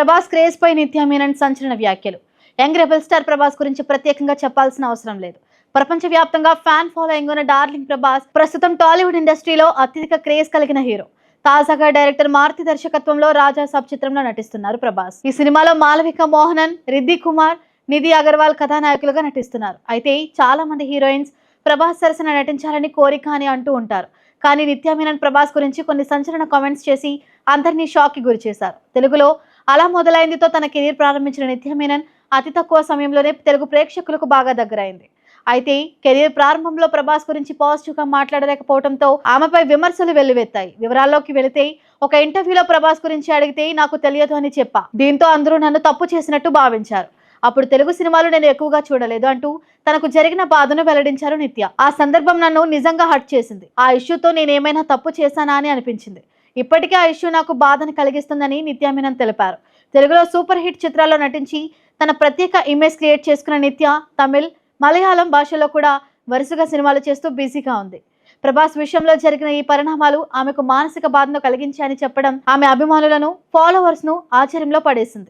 Prabhas craze పై నిత్యా మీనన్ సంచలన వ్యాఖ్యలు. యంగ్ రెబల్ స్టార్ ప్రభాస్ గురించి ప్రత్యేకంగా చెప్పాల్సిన అవసరం లేదు. ప్రపంచవ్యాప్తంగా ఫ్యాన్ ఫాలోయింగ్ ఉన్న డార్లింగ్ ప్రభాస్ ప్రస్తుతం టాలీవుడ్ ఇండస్ట్రీలో అత్యధిక క్రేజ్ కలిగిన హీరో. తాజాగా డైరెక్టర్ మారుతి దర్శకత్వంలో రాజా సబ్ చిత్రంలో నటిస్తున్నారు ప్రభాస్. ఈ సినిమాలో మాలవిక మోహనన్ రిద్ది కుమార్ నిధి అగర్వాల్ కథానాయకులుగా నటిస్తున్నారు. అయితే చాలా మంది హీరోయిన్స్ ప్రభాస్ సరసన నటించాలని కోరిక అని అంటూ ఉంటారు. కానీ నిత్యామీనన్ ప్రభాస్ గురించి కొన్ని సంచలన కామెంట్స్ చేసి అందరినీ షాక్కి గురి చేశారు తెలుగులో అలా మొదలైందితో తన కెరీర్ ప్రారంభించిన నిత్య మీనన్ అతి తక్కువ సమయంలోనే తెలుగు ప్రేక్షకులకు బాగా దగ్గరైంది. అయితే కెరీర్ ప్రారంభంలో ప్రభాస్ గురించి పాజిటివ్గా మాట్లాడలేకపోవడంతో ఆమెపై విమర్శలు వెల్లువెత్తాయి. వివరాల్లోకి వెళితే ఒక ఇంటర్వ్యూలో ప్రభాస్ గురించి అడిగితే నాకు తెలియదు అని చెప్పా. దీంతో అందరూ నన్ను తప్పు చేసినట్టు భావించారు. అప్పుడు తెలుగు సినిమాలు నేను ఎక్కువగా చూడలేదు అంటూ తనకు జరిగిన బాధను వెల్లడించారు నిత్య. ఆ సందర్భం నన్ను నిజంగా హర్ట్ చేసింది. ఆ ఇష్యూతో నేనేమైనా తప్పు చేశానా అని అనిపించింది. ఇప్పటికే ఆ ఇష్యూ నాకు బాధను కలిగిస్తుందని నిత్యామీనన్ తెలిపారు. తెలుగులో సూపర్ హిట్ చిత్రాల్లో నటించి తన ప్రత్యేక ఇమేజ్ క్రియేట్ చేసుకున్న నిత్య తమిళ్ మలయాళం భాషలో కూడా వరుసగా సినిమాలు చేస్తూ బిజీగా ఉంది. ప్రభాస్ విషయంలో జరిగిన ఈ పరిణామాలు ఆమెకు మానసిక బాధను కలిగించాయని చెప్పడం ఆమె అభిమానులను ఫాలోవర్స్ను ఆశ్చర్యంలో పడేసింది.